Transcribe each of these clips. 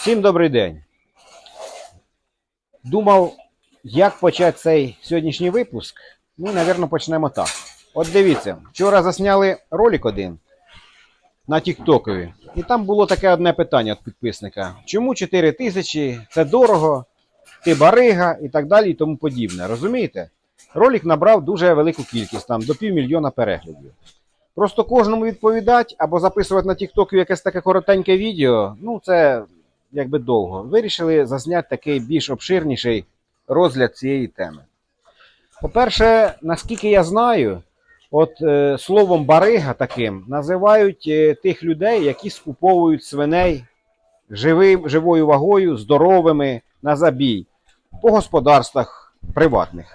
Всім добрий день. Думав, як почати цей сьогоднішній випуск. Ну, напевно, почнемо так. От дивіться, вчора засняли ролик один на Тіктокові. І там було таке одне питання від підписника: чому 4 тисячі? Це дорого, ти барига і так далі, і тому подібне. Розумієте? Ролик набрав дуже велику кількість, там до півмільйона переглядів. Просто кожному відповідати або записувати на Тіктоку якесь таке коротеньке відео, ну це якби довго. Вирішили зазняти такий більш обширніший розгляд цієї теми. По-перше, наскільки я знаю, от е, словом барига таким називають е, тих людей, які скуповують свиней живим, живою вагою, здоровими на забій по господарствах приватних.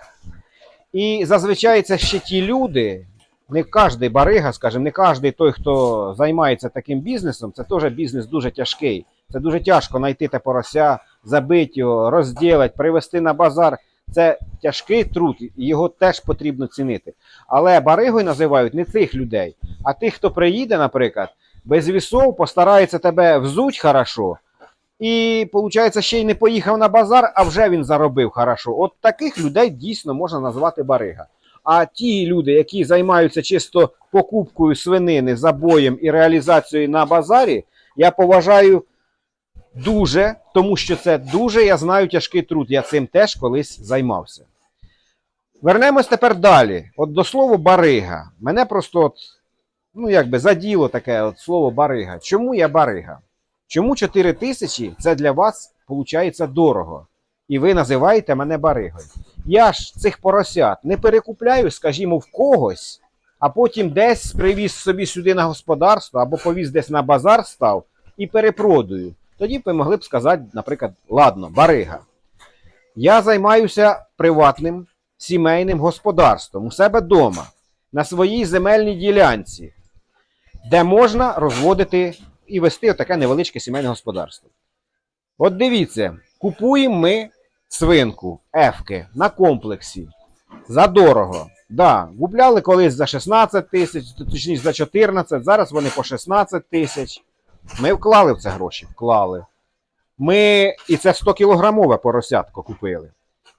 І зазвичай це ще ті люди, не кожен барига, скажімо, не кожен той, хто займається таким бізнесом, це теж бізнес дуже тяжкий. Це дуже тяжко знайти те порося, забити його, розділити, привезти на базар. Це тяжкий труд, його теж потрібно цінити. Але баригою називають не цих людей, а тих, хто приїде, наприклад, без вісов, постарається тебе взуть хорошо. І, виходить, ще й не поїхав на базар, а вже він заробив хорошо. От таких людей дійсно можна назвати барига. А ті люди, які займаються чисто покупкою свинини, забоєм і реалізацією на базарі, я поважаю дуже, тому що це дуже, я знаю, тяжкий труд. Я цим теж колись займався. Вернемось тепер далі. От до слова барига. Мене просто от, ну, якби заділо таке от слово барига. Чому я барига? Чому 4 тисячі це для вас виходить дорого? І ви називаєте мене баригою. Я ж цих поросят не перекупляю, скажімо, в когось, а потім десь привіз собі сюди на господарство або повіз десь на базар став і перепродаю. Тоді б ви могли б сказати, наприклад, ладно, барига. Я займаюся приватним сімейним господарством у себе вдома, на своїй земельній ділянці, де можна розводити і вести таке невеличке сімейне господарство. От дивіться, купуємо ми свинку ефки на комплексі за дорого. Да, купляли колись за 16 тисяч, точніше за 14, зараз вони по 16 тисяч. Ми вклали в це гроші, вклали. Ми, і це 100 кілограмове поросятко купили.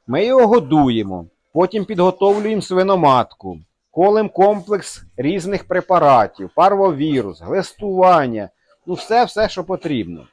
Ми його годуємо, потім підготовлюємо свиноматку, колем комплекс різних препаратів, парвовірус, глистування, ну все, все, що потрібно.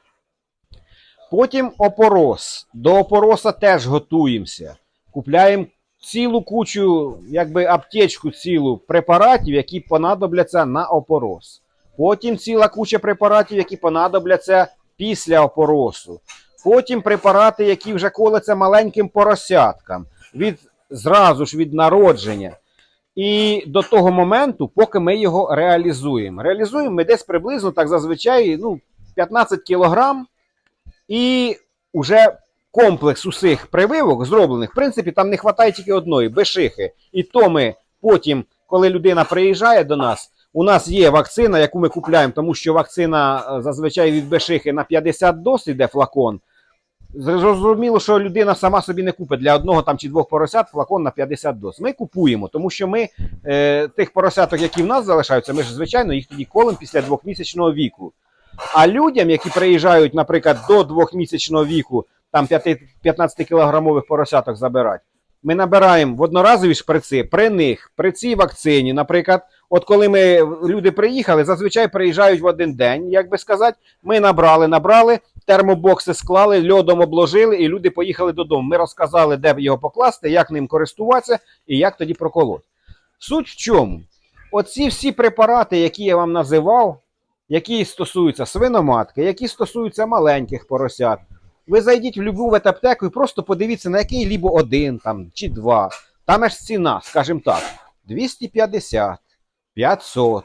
Потім опорос. До опороса теж готуємося. Купляємо цілу кучу, якби аптечку цілу препаратів, які понадобляться на опорос. Потім ціла куча препаратів, які понадобляться після опоросу. Потім препарати, які вже коляться маленьким поросяткам від, зразу ж від народження. І до того моменту, поки ми його реалізуємо. Реалізуємо ми десь приблизно так зазвичай ну, 15 кілограм. І вже комплекс усіх прививок зроблених, в принципі, там не вистачає тільки одної бешихи. І то ми потім, коли людина приїжджає до нас, у нас є вакцина, яку ми купляємо, тому що вакцина е, зазвичай від бешихи на 50 доз іде флакон. Зрозуміло, що людина сама собі не купить для одного там чи двох поросят флакон на 50 доз. Ми купуємо, тому що ми е, тих поросяток, які в нас залишаються, ми ж звичайно їх тоді колемо після двохмісячного віку. А людям, які приїжджають, наприклад, до двохмісячного віку, там 15 кілограмових поросяток забирати, ми набираємо в одноразові шприци при них, при цій вакцині, наприклад, от коли ми люди приїхали, зазвичай приїжджають в один день, як би сказати, ми набрали, набрали, термобокси склали, льодом обложили, і люди поїхали додому. Ми розказали, де його покласти, як ним користуватися і як тоді проколоти. Суть в чому? Оці всі препарати, які я вам називав, які стосуються свиноматки, які стосуються маленьких поросят. Ви зайдіть в любу ветаптеку і просто подивіться, на який лібо один там, чи два. Там аж ціна, скажімо так, 250, 500,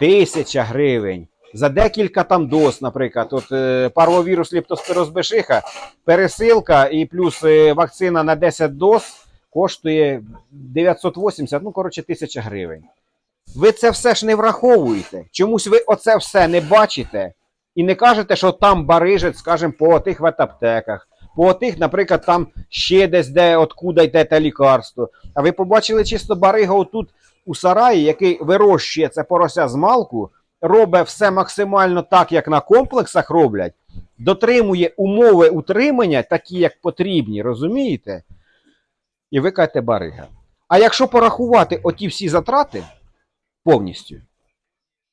1000 гривень. За декілька там доз, наприклад, от е, парвовірус ліптоспирозбешиха, пересилка і плюс е, вакцина на 10 доз коштує 980, ну коротше, 1000 гривень. Ви це все ж не враховуєте. Чомусь ви оце все не бачите і не кажете, що там барижить, скажімо, по тих ветаптеках, по тих, наприклад, там ще десь де откуда йде те лікарство. А ви побачили чисто барига отут у сараї, який вирощує це порося з малку, робить все максимально так, як на комплексах роблять. дотримує умови утримання, такі, як потрібні, розумієте? І ви кажете барига. А якщо порахувати оті всі затрати повністю,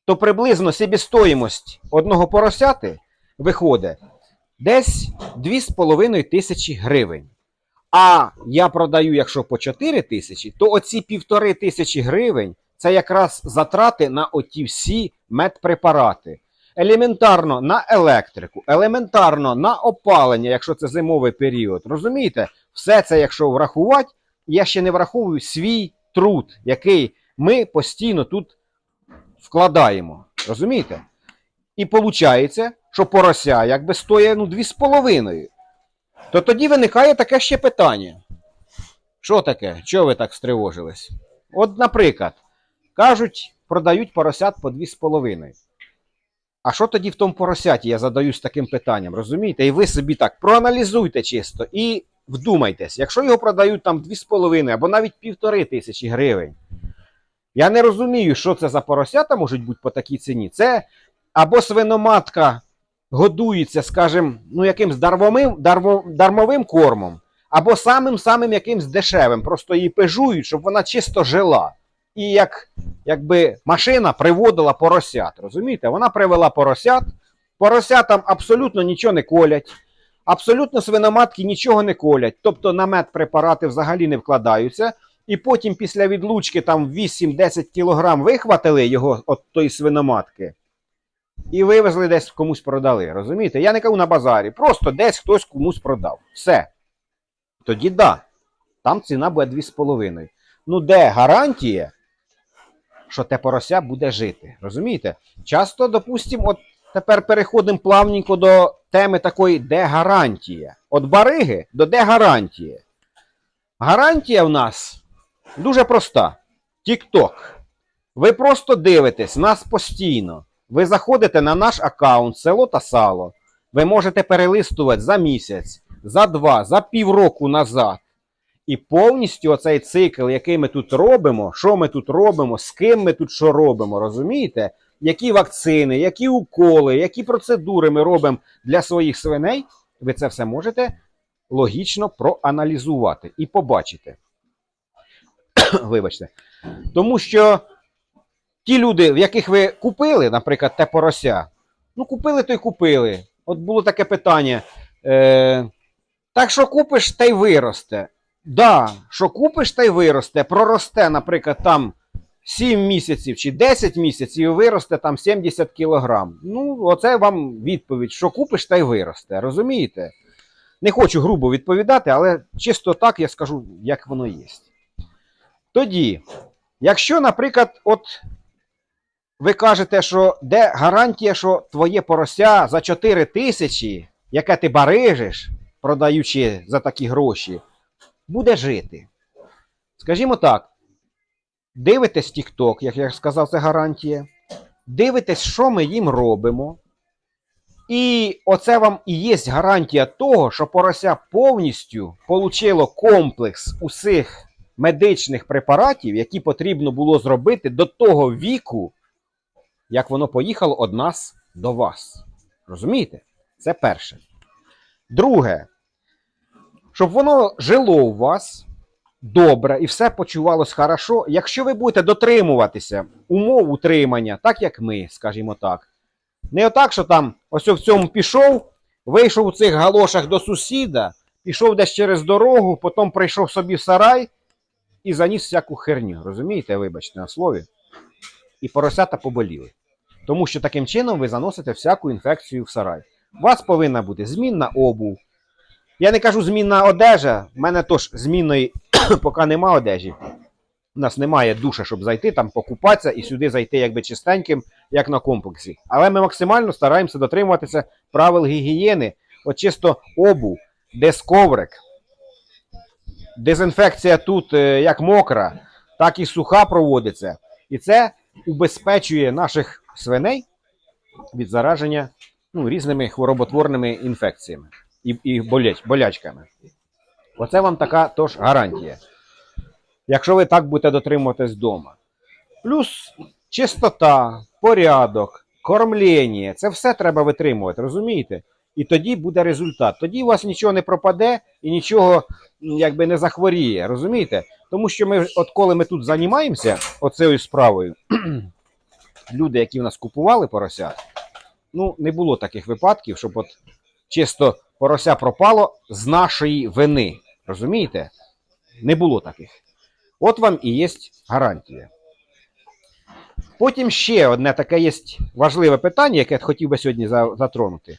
то приблизно собівстоїмость одного поросяти виходить десь 2,5 тисячі гривень. А я продаю, якщо по 4 тисячі, то оці півтори тисячі гривень це якраз затрати на оті всі медпрепарати. Елементарно на електрику, елементарно на опалення, якщо це зимовий період. Розумієте? Все це, якщо врахувати, я ще не враховую свій труд, який ми постійно тут вкладаємо. Розумієте? І виходить, що порося якби стоїть ну, 2,5. То тоді виникає таке ще питання. Що таке? Чого ви так стривожились? От, наприклад, кажуть, продають поросят по 2,5. А що тоді в тому поросяті? Я задаюсь таким питанням, розумієте? І ви собі так проаналізуйте чисто і вдумайтесь, якщо його продають там 2,5 або навіть півтори тисячі гривень. Я не розумію, що це за поросята можуть бути по такій ціні. Це або свиноматка годується, скажімо, ну, якимсь дармо, дармовим кормом, або самим-самим якимсь дешевим. Просто її пежують, щоб вона чисто жила. І як якби машина приводила поросят. Розумієте? Вона привела поросят, поросятам абсолютно нічого не колять, абсолютно свиноматки нічого не колять. Тобто на медпрепарати взагалі не вкладаються. І потім після відлучки там 8-10 кілограм вихватили його от тої свиноматки. І вивезли десь комусь продали. Розумієте? Я не кажу на базарі. Просто десь хтось комусь продав. Все. Тоді да. Там ціна буде 2,5. Ну, де гарантія, що те порося буде жити? Розумієте? Часто, допустимо, от тепер переходимо плавненько до теми такої, де гарантія. От бариги до де гарантія. Гарантія в нас дуже проста. Тік-ток. Ви просто дивитесь нас постійно. Ви заходите на наш аккаунт село та сало. Ви можете перелистувати за місяць, за два, за півроку назад. І повністю оцей цикл, який ми тут робимо, що ми тут робимо, з ким ми тут що робимо, розумієте? Які вакцини, які уколи, які процедури ми робимо для своїх свиней, ви це все можете логічно проаналізувати і побачити. Вибачте. Тому що ті люди, в яких ви купили, наприклад, те порося, ну купили, то й купили. От було таке питання. Е, так що купиш, та й виросте. Да, що купиш, та й виросте. Проросте, наприклад, там 7 місяців чи 10 місяців і виросте там 70 кілограм. Ну, оце вам відповідь, що купиш, та й виросте. Розумієте? Не хочу грубо відповідати, але чисто так я скажу, як воно є. Тоді, якщо, наприклад, от ви кажете, що де гарантія, що твоє порося за 4 тисячі, яке ти барижиш, продаючи за такі гроші, буде жити. Скажімо так, дивитесь TikTok, як я сказав, це гарантія. Дивитесь, що ми їм робимо. І оце вам і є гарантія того, що порося повністю получило комплекс усіх медичних препаратів, які потрібно було зробити до того віку, як воно поїхало від нас до вас. Розумієте? Це перше. Друге, щоб воно жило у вас добре і все почувалось хорошо, якщо ви будете дотримуватися умов утримання, так як ми, скажімо так. Не отак, що там ось в цьому пішов, вийшов у цих галошах до сусіда, пішов десь через дорогу, потім прийшов собі в сарай і заніс всяку херню. Розумієте, вибачте на слові. І поросята поболіли. Тому що таким чином ви заносите всяку інфекцію в сарай. У вас повинна бути змінна обув. Я не кажу змінна одежа, в мене тож змінної поки нема одежі. У нас немає душа, щоб зайти, там покупатися і сюди зайти якби чистеньким, як на комплексі. Але ми максимально стараємося дотримуватися правил гігієни. От чисто обув, десь коврик. Дезінфекція тут е, як мокра, так і суха проводиться. І це убезпечує наших свиней від зараження ну, різними хвороботворними інфекціями і, і боляч, болячками. Оце вам така тож гарантія. Якщо ви так будете дотримуватись вдома. Плюс чистота, порядок, кормлення це все треба витримувати, розумієте? І тоді буде результат. Тоді у вас нічого не пропаде і нічого якби не захворіє. Розумієте? Тому що ми, от коли ми тут займаємося оцею справою, люди, які в нас купували поросят, ну не було таких випадків, щоб от чисто порося пропало з нашої вини. Розумієте? Не було таких. От вам і є гарантія. Потім ще одне таке є важливе питання, яке я хотів би сьогодні затронути.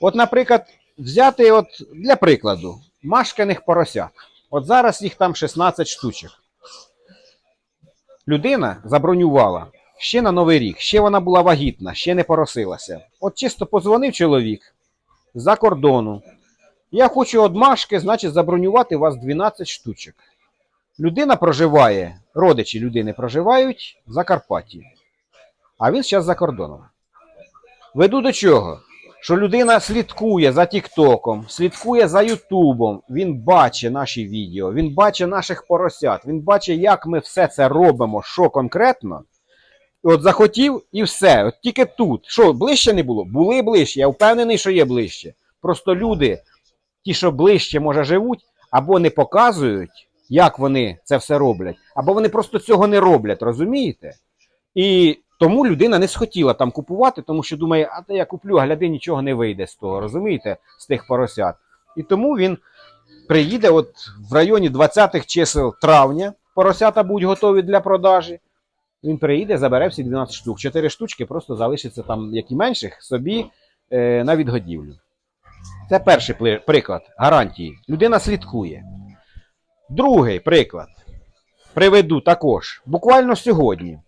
От, наприклад, взяти от для прикладу машканих поросят. От зараз їх там 16 штучок. Людина забронювала ще на Новий рік, ще вона була вагітна, ще не поросилася. От чисто позвонив чоловік за кордону. Я хочу од машки, значить, забронювати вас 12 штучок. Людина проживає, родичі людини проживають в Закарпатті. А він зараз за кордоном. Веду до чого? Що людина слідкує за Тіктоком, слідкує за Ютубом, він бачить наші відео, він бачить наших поросят, він бачить, як ми все це робимо, що конкретно. От захотів і все. От тільки тут. Що, ближче не було? Були ближче. Я впевнений, що є ближче. Просто люди, ті, що ближче, може, живуть, або не показують, як вони це все роблять, або вони просто цього не роблять, розумієте? І тому людина не схотіла там купувати, тому що думає, а то я куплю, а гляди, нічого не вийде з того, розумієте, з тих поросят. І тому він приїде от в районі 20-х чисел травня, поросята будуть готові для продажі. Він приїде, забере всі 12 штук. 4 штучки просто залишиться там, як і менших, собі е, на відгодівлю. Це перший приклад гарантії. Людина слідкує. Другий приклад. Приведу також. Буквально сьогодні.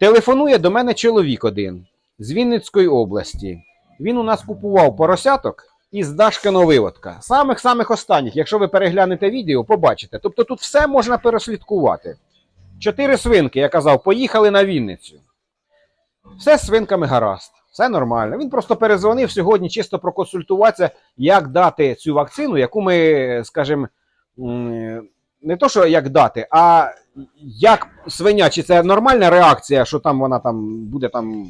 Телефонує до мене чоловік один з Вінницької області. Він у нас купував поросяток із Дашкиного виводка. Самих-самих останніх. Якщо ви переглянете відео, побачите. Тобто тут все можна переслідкувати. Чотири свинки, я казав, поїхали на Вінницю. Все з свинками гаразд, все нормально. Він просто перезвонив сьогодні, чисто проконсультуватися, як дати цю вакцину, яку ми, скажімо, не то, що як дати, а як свиня, чи це нормальна реакція, що там вона там буде там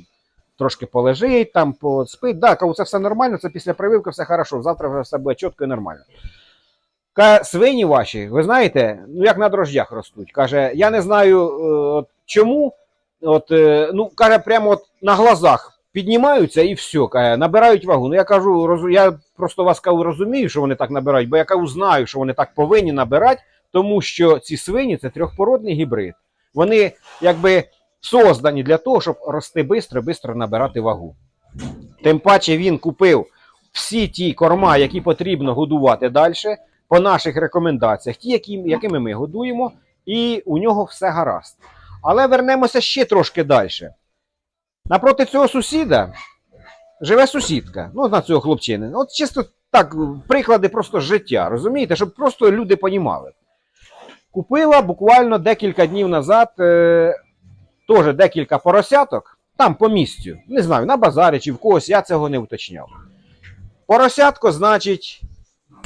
трошки полежить, там поспить. Да, це все нормально, це після прививки все хорошо, завтра вже все буде чітко і нормально. Каже, свині ваші, ви знаєте, ну як на дрожжах ростуть. Каже, я не знаю е, от, чому. От, е, ну, каже, прямо от на глазах піднімаються і все, каже, набирають вагу. Ну я кажу, роз, я просто вас кажу, розумію, що вони так набирають, бо я кажу, знаю, що вони так повинні набирати, тому що ці свині це трьохпородний гібрид. Вони якби создані для того, щоб рости швидко, швидко набирати вагу. Тим паче він купив всі ті корма, які потрібно годувати далі, по наших рекомендаціях, ті, які, якими ми годуємо, і у нього все гаразд. Але вернемося ще трошки далі. Напроти цього сусіда живе сусідка, ну, на цього хлопчини. От чисто так, приклади просто життя, розумієте, щоб просто люди понімали. Купила буквально декілька днів назад е, теж декілька поросяток, там по місцю. Не знаю, на базарі чи в когось, я цього не уточняв. Поросятко, значить,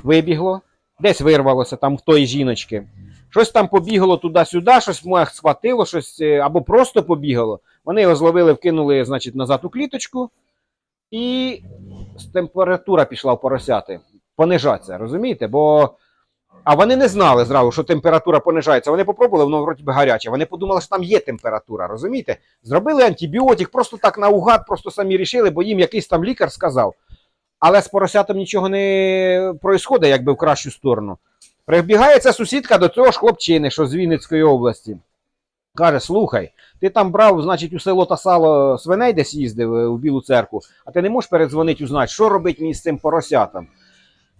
вибігло, десь вирвалося там в тої жіночки. Щось там побігло туди-сюди, щось моє схватило, щось е, або просто побігало. Вони його зловили, вкинули, значить, назад у кліточку, і температура пішла в поросяти. Понижатися, розумієте? Бо. А вони не знали зразу, що температура понижається. Вони попробували, воно вроді би гаряче. Вони подумали, що там є температура, розумієте? Зробили антибіотик, просто так наугад, просто самі рішили, бо їм якийсь там лікар сказав. Але з поросятом нічого не происходить, якби в кращу сторону. Прибігає ця сусідка до цього ж хлопчини, що з Вінницької області. Каже: слухай, ти там брав, значить, у село та сало свиней десь їздив е, у Білу церкву, а ти не можеш передзвонити, узнати, що робить мені з цим поросятам.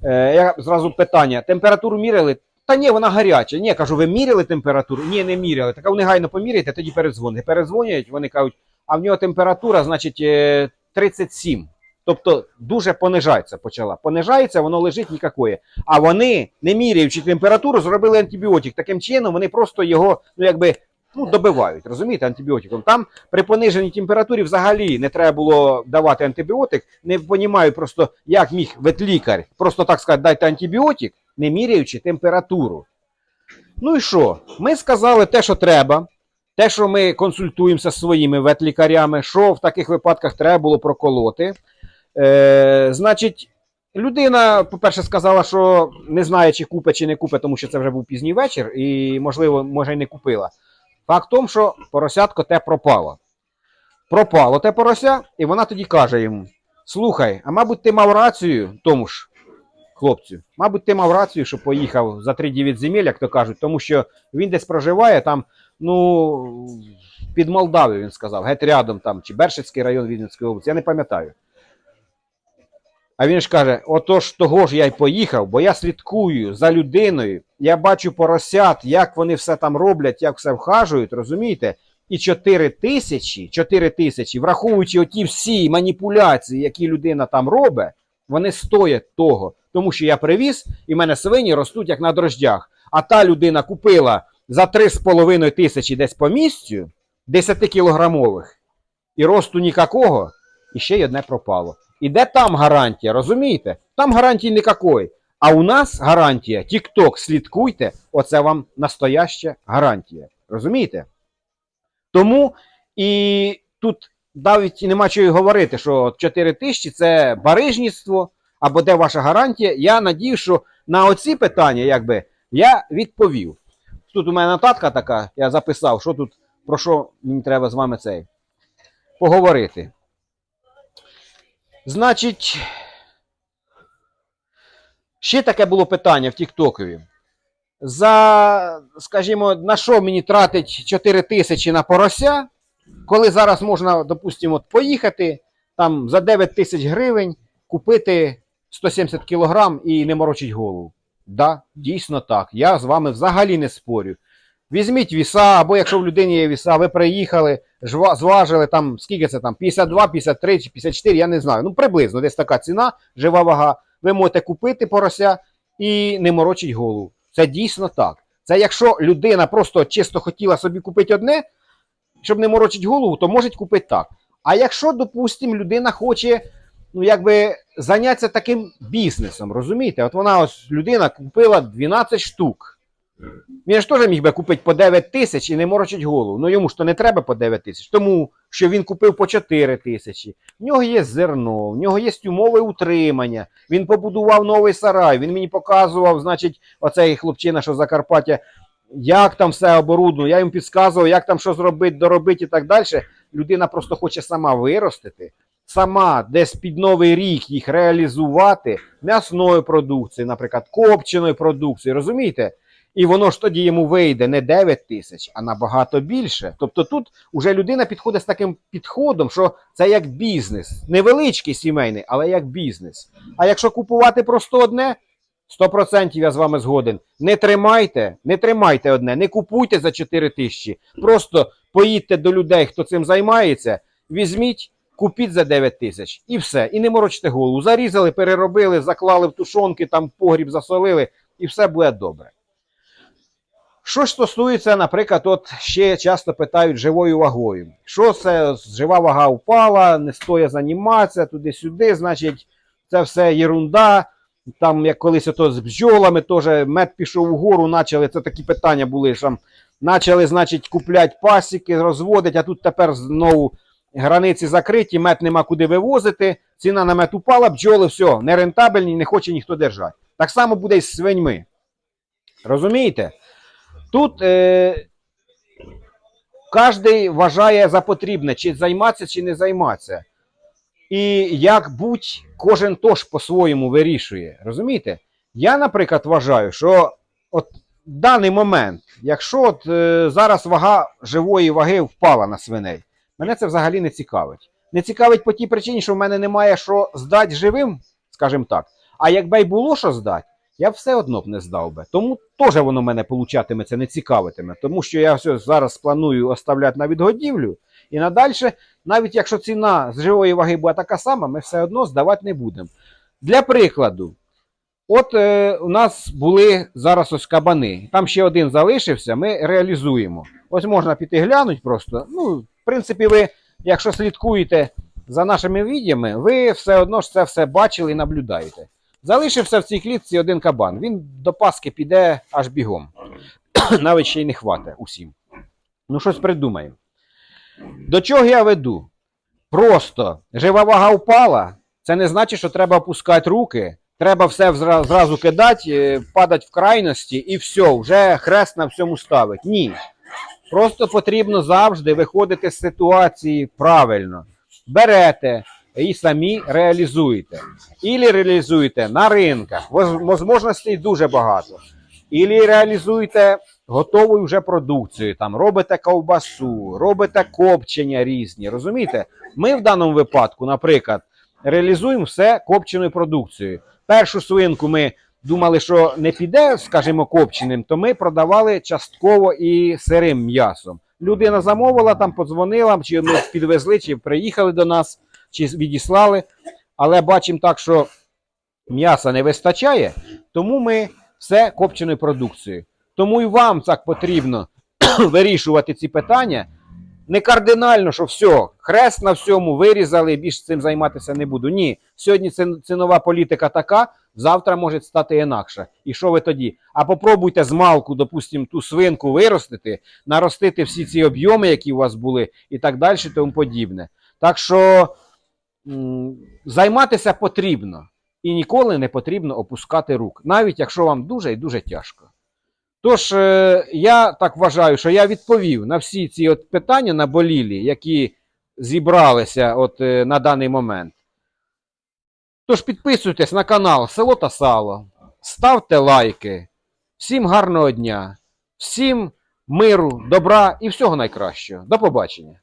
Е, я зразу питання: температуру міряли? Та ні, вона гаряча. Ні, кажу, ви міряли температуру? Ні, не міряли. Так а вони гайно поміряйте, тоді передзвоните. Передзвонять, вони кажуть, а в нього температура, значить, е, 37. Тобто дуже понижається почала. Понижається, воно лежить нікакої. А вони, не міряючи температуру, зробили антибіотик. Таким чином вони просто його ну, якби, ну, добивають, розумієте, антибіотиком. Там при пониженій температурі взагалі не треба було давати антибіотик. Не розумію просто, як міг ветлікар просто так сказати, дайте антибіотик, не міряючи температуру. Ну і що? Ми сказали те, що треба. Те, що ми консультуємося з своїми ветлікарями, що в таких випадках треба було проколоти. Е, значить, людина, по-перше, сказала, що не знає, чи купить, чи не купить, тому що це вже був пізній вечір, і, можливо, може, й не купила. Факт в тому, що поросятко те пропало. Пропало те порося, і вона тоді каже йому: Слухай, а мабуть, ти мав рацію тому ж хлопцю. Мабуть, ти мав рацію, що поїхав за 3-9 земель, як то кажуть, тому що він десь проживає там, ну, під Молдавію, він сказав, геть рядом там, чи Бершицький район Вінницької області, я не пам'ятаю. А він ж каже: отож того ж я й поїхав, бо я слідкую за людиною, я бачу поросят, як вони все там роблять, як все вхажують, розумієте? І 4 тисячі, 4 тисячі, враховуючи оті всі маніпуляції, які людина там робить, вони стоять того. Тому що я привіз, і в мене свині ростуть як на дрождях. А та людина купила за 3,5 тисячі десь по місцю 10-кілограмових, і росту нікакого, і ще й одне пропало. І де там гарантія, розумієте? Там гарантії ніякої. А у нас гарантія, TikTok, слідкуйте, оце вам настояща гарантія. Розумієте? Тому і тут навіть нема чого й говорити, що 4 тисячі це барижництво, або де ваша гарантія. Я надію, що на оці питання, якби, я відповів. Тут у мене нотатка така, я записав, що тут, про що мені треба з вами цей поговорити. Значить, ще таке було питання в Тіктокові. За, скажімо, на що мені тратить 4 тисячі на порося, коли зараз можна, допустимо, поїхати там за 9 тисяч гривень купити 170 кілограм і не морочить голову. Да, дійсно так. Я з вами взагалі не спорю. Візьміть віса, або якщо в людині є віса, ви приїхали, зважили там, скільки це там, 52, 53 чи 54, я не знаю. Ну, приблизно десь така ціна, жива вага. Ви можете купити порося і не морочить голову. Це дійсно так. Це якщо людина просто чисто хотіла собі купити одне, щоб не морочить голову, то може купити так. А якщо, допустимо, людина хоче ну, якби зайнятися таким бізнесом, розумієте? От вона ось людина купила 12 штук. Він ж теж міг би купити по 9 тисяч і не морочить голову. Ну йому ж то не треба по 9 тисяч, тому що він купив по 4 тисячі. В нього є зерно, в нього є умови утримання. Він побудував новий сарай. Він мені показував, значить, оцей хлопчина, що Закарпаття, як там все оборудовано. Я йому підказував, як там що зробити, доробити і так далі. Людина просто хоче сама виростити, сама десь під новий рік їх реалізувати м'ясної продукції, наприклад, копченої продукції, розумієте? І воно ж тоді йому вийде не 9 тисяч, а набагато більше. Тобто тут уже людина підходить з таким підходом, що це як бізнес. Невеличкий сімейний, але як бізнес. А якщо купувати просто одне, 100% я з вами згоден. Не тримайте, не тримайте одне, не купуйте за 4 тисячі. Просто поїдьте до людей, хто цим займається, візьміть, купіть за 9 тисяч і все. І не морочте голову. Зарізали, переробили, заклали в тушонки, там погріб засолили, і все буде добре. Що ж стосується, наприклад, от ще часто питають живою вагою. Що це жива вага впала, не стоїть займатися туди-сюди, значить, це все єрунда. Там, як колись ото з бджолами, теж мед пішов угору, почали, це такі питання були, що там, почали, значить, купляти пасіки, розводити, а тут тепер знову границі закриті, мед нема куди вивозити, ціна на мед упала, бджоли, все, нерентабельні, не хоче ніхто держати. Так само буде і з свиньми. Розумієте? Тут е, кожен вважає за потрібне, чи займатися, чи не займатися. І як будь, кожен теж по-своєму вирішує. Розумієте? Я, наприклад, вважаю, що от в даний момент, якщо от, е, зараз вага живої ваги впала на свиней, мене це взагалі не цікавить. Не цікавить по тій причині, що в мене немає що здати живим, скажімо так. А якби й було що здати, я все одно б не здав би. Тому теж воно мене получатиметься, не цікавитиме. Тому що я все зараз планую оставляти на відгодівлю. І надальше, навіть якщо ціна з живої ваги буде така сама, ми все одно здавати не будемо. Для прикладу, от е, у нас були зараз ось кабани. Там ще один залишився, ми реалізуємо. Ось можна піти глянути просто. Ну, в принципі, ви, якщо слідкуєте за нашими відеями, ви все одно ж це все бачили і наблюдаєте. Залишився в цій клітці один кабан. Він до Паски піде аж бігом. Навіть ще й не хватить усім. Ну, щось придумаємо. До чого я веду? Просто жива вага впала, Це не значить, що треба опускати руки, треба все зразу кидати, е, падати в крайності і все, вже хрест на всьому ставить. Ні. Просто потрібно завжди виходити з ситуації правильно. Берете і самі реалізуєте. Ілі реалізуєте на ринках, можливостей дуже багато. Ілі реалізуєте готову вже продукцію, там робите ковбасу, робите копчення різні. Розумієте? Ми в даному випадку, наприклад, реалізуємо все копченою продукцією. Першу свинку ми думали, що не піде, скажімо, копченим, то ми продавали частково і сирим м'ясом. Людина замовила, там подзвонила, чи ми підвезли, чи приїхали до нас, чи відіслали. Але бачимо так, що м'яса не вистачає, тому ми все копченою продукцією. Тому і вам так потрібно вирішувати ці питання. Не кардинально, що все, хрест на всьому вирізали, більше цим займатися не буду. Ні, сьогодні цінова політика така, завтра може стати інакша. І що ви тоді? А попробуйте з малку, допустимо, ту свинку виростити, наростити всі ці об'єми, які у вас були, і так далі, тому подібне. Так що займатися потрібно. І ніколи не потрібно опускати рук, навіть якщо вам дуже і дуже тяжко. Тож, е, я так вважаю, що я відповів на всі ці от питання наболілі, які зібралися от, е, на даний момент. Тож підписуйтесь на канал Село та Сало, ставте лайки. Всім гарного дня, всім миру, добра і всього найкращого. До побачення.